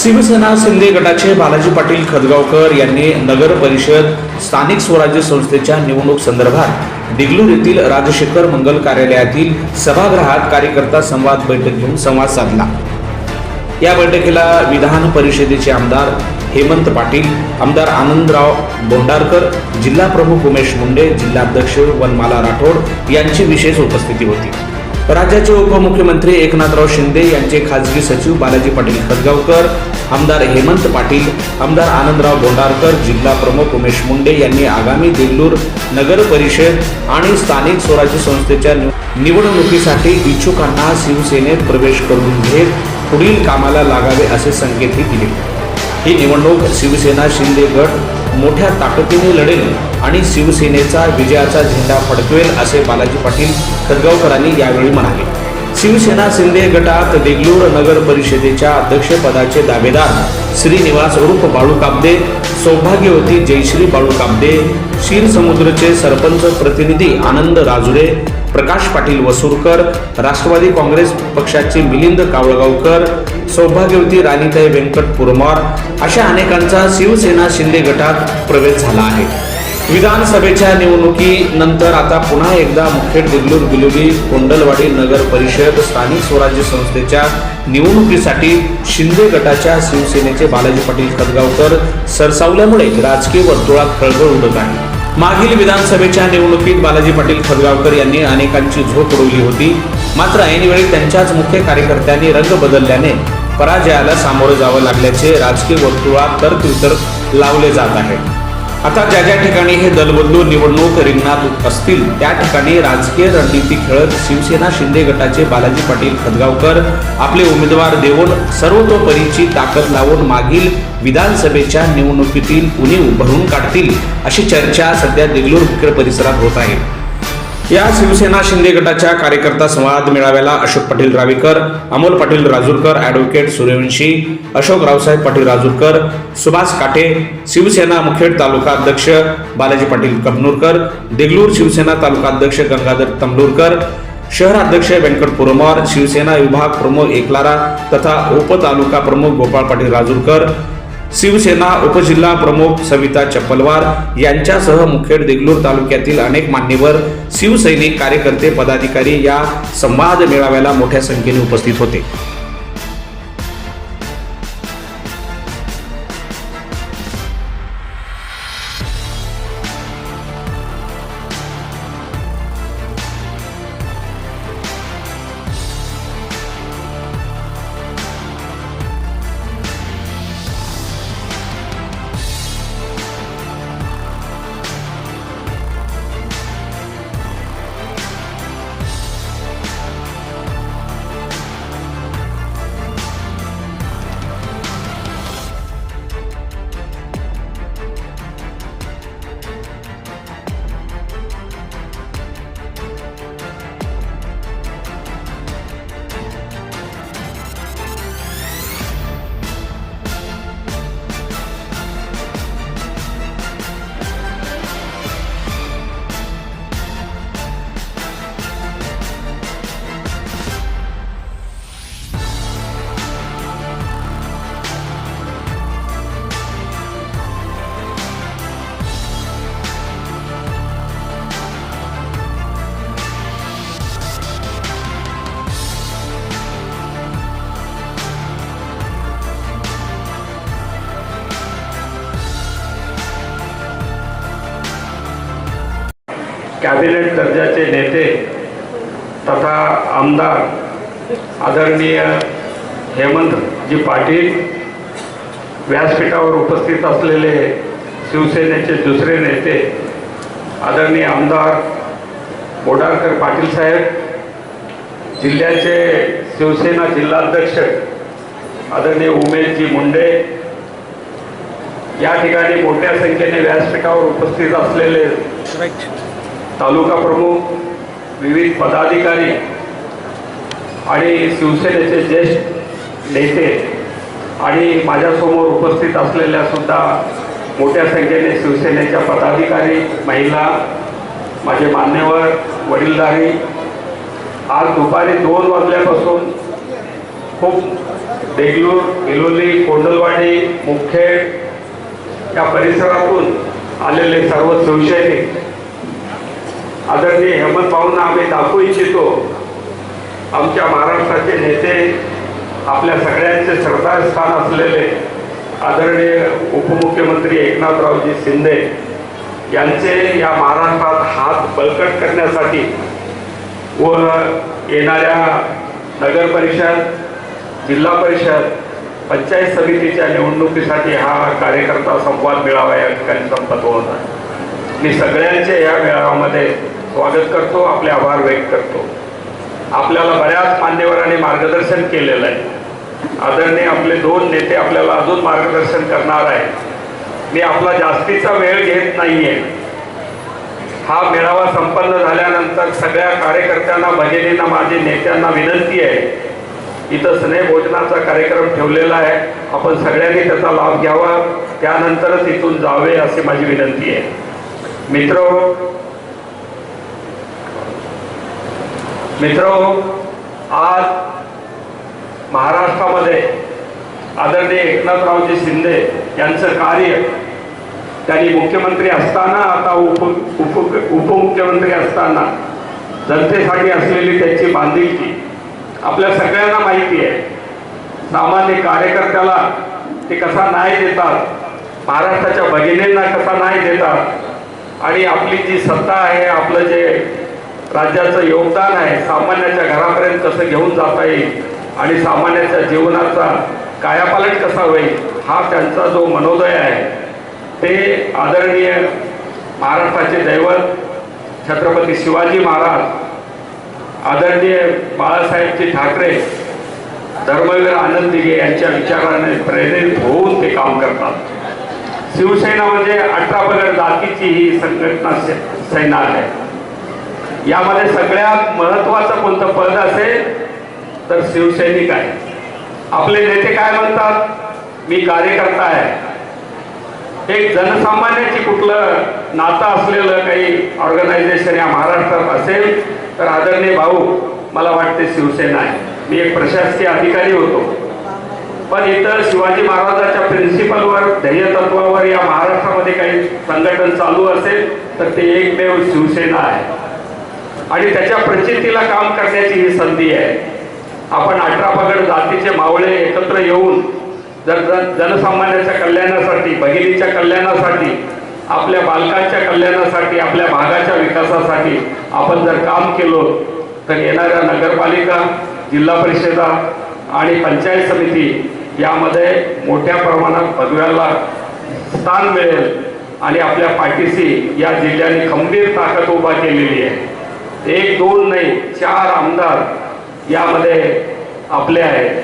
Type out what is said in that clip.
शिवसेना शिंदे गटाचे बालाजी पाटील खदगावकर यांनी नगर परिषद स्थानिक स्वराज्य संस्थेच्या निवडणूक संदर्भात दिगलूर येथील राजशेखर मंगल कार्यालयातील सभागृहात कार्यकर्ता संवाद बैठक घेऊन संवाद साधला. या बैठकीला विधान परिषदेचे आमदार हेमंत पाटील आमदार आनंदराव बोंडारकर जिल्हा प्रमुख उमेश मुंडे जिल्हाध्यक्ष वनमाला राठोड यांची विशेष उपस्थिती होती. राज्याचे उपमुख्यमंत्री एकनाथराव शिंदे यांचे खासगी सचिव बालाजी पाटील खतगावकर आमदार हेमंत पाटील आमदार आनंदराव भोंडारकर जिल्हा प्रमुख उमेश मुंडे यांनी आगामी देल्लूर नगर परिषद आणि स्थानिक स्वराज्य संस्थेच्या निव- निवडणुकीसाठी इच्छुकांना शिवसेनेत प्रवेश करून घेत पुढील कामाला लागावे असे संकेतही दिले. ही निवडणूक शिवसेना शिंदे गट मोठ्या ताकदीने लढेल आणि शिवसेनेचा विजयाचा झेंडा फडकवेल असे बालाजी पाटील खदगावकरांनी यावेळी म्हणाले. शिवसेना शिंदे गटात देगलूर नगर परिषदेच्या अध्यक्षपदाचे दावेदार श्रीनिवास उर्फ बाळू काबदे सौभाग्यवती जयश्री बाळू काबदे क्षीर सरपंच प्रतिनिधी आनंद राजुरे प्रकाश पाटील वसुरकर राष्ट्रवादी काँग्रेस पक्षाचे मिलिंद कावळगावकर सौभाग्यवती राणीताई व्यंकट पुरमार अशा अनेकांचा शिवसेना शिंदे गटात प्रवेश झाला आहे. विधानसभेच्या निवडणुकीनंतर आता पुन्हा एकदा मुखेड देगलूर बिलोली कोंडलवाडी नगर परिषद स्थानिक स्वराज्य संस्थेच्या निवडणुकीसाठी शिंदे गटाच्या शिवसेनेचे बालाजी पाटील खदगावकर सरसावल्यामुळे राजकीय वर्तुळात खळबळ उडत आहे. मागील विधानसभेच्या निवडणुकीत बालाजी पाटील खदगावकर यांनी अनेकांची झोप उडवली होती. मात्र ऐनवेळी त्यांच्याच मुख्य कार्यकर्त्यांनी रंग बदलल्याने पराजयाला सामोरं जावं लागल्याचे राजकीय वर्तुळात तर्कवितर्क लावले जात आहे. आता ज्या ज्या ठिकाणी हे दल निवडणूक रिंगणात असतील त्या ठिकाणी राजकीय रणनीती खेळत शिवसेना शिंदे गटाचे बालाजी पाटील खदगावकर आपले उमेदवार देऊन सर्वतोपरीची ताकद लावून मागील विधानसभेच्या निवडणुकीतील उणीव भरून काढतील अशी चर्चा सध्या देगलूर मुखेड परिसरात होत आहे. या शिवसेना शिंदे गटाच्या कार्यकर्ता संवाद मेळाव्याला अशोक पाटील रावेकर अमोल पाटील राजूरकर ॲडव्होकेट सूर्यवंशी अशोक रावसाहेब पाटील राजूरकर सुभाष काटे शिवसेना मुखेड तालुका अध्यक्ष बालाजी पाटील कबनूरकर देगलूर शिवसेना तालुका अध्यक्ष गंगाधर तमडूरकर शहराध्यक्ष व्यंकट पुरमवार शिवसेना विभाग प्रमुख एकलारा तथा उपतालुका प्रमुख गोपाळ पाटील राजूरकर शिवसेना उपजिल्हा प्रमुख सविता चप्पलवार यांच्यासह मुखेड देगलूर तालुक्यातील अनेक मान्यवर शिवसैनिक कार्यकर्ते पदाधिकारी या संवाद मेळाव्याला मोठ्या संख्येने उपस्थित होते. कॅबिनेट दर्जाचे नेते तथा आमदार आदरणीय हेमंतजी पाटील व्यासपीठावर उपस्थित असलेले शिवसेनेचे दुसरे नेते आदरणीय आमदार बोडारकर पाटील साहेब जिल्ह्याचे शिवसेना जिल्हाध्यक्ष आदरणीय उमेशजी मुंडे या ठिकाणी मोठ्या संख्येने व्यासपीठावर उपस्थित असलेले तालुका प्रमुख विविध पदाधिकारी आणि शिवसेनेचे ज्येष्ठ नेते आणि माझ्यासमोर उपस्थित असलेल्या सुद्धा मोठ्या संख्येने शिवसेनेच्या पदाधिकारी महिला माझे मान्यवर वडीलधारी आज दुपारी दोन वाजल्यापासून खूप देगलूर इलोली कोंडलवाडी मुखेड या परिसरातून आलेले सर्व शिवसैनिक आदरणीय हेमंत भाऊंना आम्ही दाखवू इच्छितो. आमच्या महाराष्ट्राचे नेते आपल्या सगळ्यांचे श्रद्धास्थान असलेले आदरणीय उपमुख्यमंत्री एकनाथरावजी शिंदे यांचे या महाराष्ट्रात हात बळकट करण्यासाठी व येणाऱ्या नगर परिषद जिल्हा परिषद पंचायत समितीच्या निवडणुकीसाठी हा कार्यकर्ता संवाद मिळावा या ठिकाणी संपत होत आहे. मी सगळ्यांचे या मेळाव्यामध्ये स्वागत करतो आपले आभार व्यक्त करतो. आपल्याला बऱ्याच मान्यवरांनी मार्गदर्शन केलेलं आहे. आदरणीय आपले दोन नेते आपल्याला अजून मार्गदर्शन करणार आहे मी आपला जास्तीचा वेळ घेत नाहीये. हा मेळावा संपन्न झाल्यानंतर सगळ्या कार्यकर्त्यांना भगिनींना माझे नेत्यांना विनंती आहे. इथं स्नेह भोजनाचा कार्यक्रम ठेवलेला आहे. आपण सगळ्यांनी त्याचा लाभ घ्यावा. त्यानंतरच इथून जावे अशी माझी विनंती आहे. मित्र मित्र आज महाराष्ट्रामध्ये आदरणीय एकनाथरावजी शिंदे यांचं कार्य त्यांनी मुख्यमंत्री असताना आता उप उप उपमुख्यमंत्री असताना जनतेसाठी असलेली त्यांची बांधिलकी आपल्या सगळ्यांना माहिती आहे. सामान्य कार्यकर्त्याला ते कसा न्याय देतात महाराष्ट्राच्या भगिनींना कसा न्याय आणि आपली जी सत्ता आहे आपलं जे राज्याचं योगदान आहे सामान्याच्या घरापर्यंत कसं घेऊन जाता येईल आणि सामान्याच्या जीवनाचा कायापालट कसा होईल हा त्यांचा जो मनोदय आहे ते आदरणीय महाराष्ट्राचे दैवत छत्रपती शिवाजी महाराज आदरणीय बाळासाहेबजी ठाकरे धर्मवीर आनंद दिघे यांच्या विचाराने प्रेरित होऊन ते काम करतात. शिवसेना म्हणजे अठरा पगड जातीची ही संघटना सैना सेना आहे. यामध्ये सगळ्यात महत्वाचं कोणतं पद असेल तर शिवसैनिक आहे. आपले नेते काय म्हणतात? मी कार्यकर्ता आहे. एक जनसामान्याची कुठलं नातं असलेलं काही ऑर्गनायझेशन या महाराष्ट्रात असेल तर आदरणीय भाऊ मला वाटते शिवसेना आहे. मी एक प्रशासकीय अधिकारी होतो. पण इतर शिवाजी महाराजांच्या प्रिन्सिपलवर ध्येय तत्वावर या महाराष्ट्रामध्ये काही संघटन चालू असेल तर ते एकमेव शिवसेना आहे. आणि त्याच्या प्रचितीला काम करण्याची ही संधी आहे. आपण अठरा पगड जातीचे मावळे एकत्र येऊन जर जनसामान्याच्या कल्याणासाठी भगिनीच्या कल्याणासाठी आपल्या बालकांच्या कल्याणासाठी आपल्या भागाच्या विकासासाठी आपण जर काम केलो तर येणाऱ्या नगरपालिका जिल्हा परिषदा आणि पंचायत समिती यामध्ये मोठ्या प्रमाणात पदव्याला स्थान मिळेल आणि आपल्या पाठीशी या जिल्ह्याने खंबीर ताकद उभा केलेली आहे. एक दोन नाही चार आमदार यामध्ये आपले आहेत.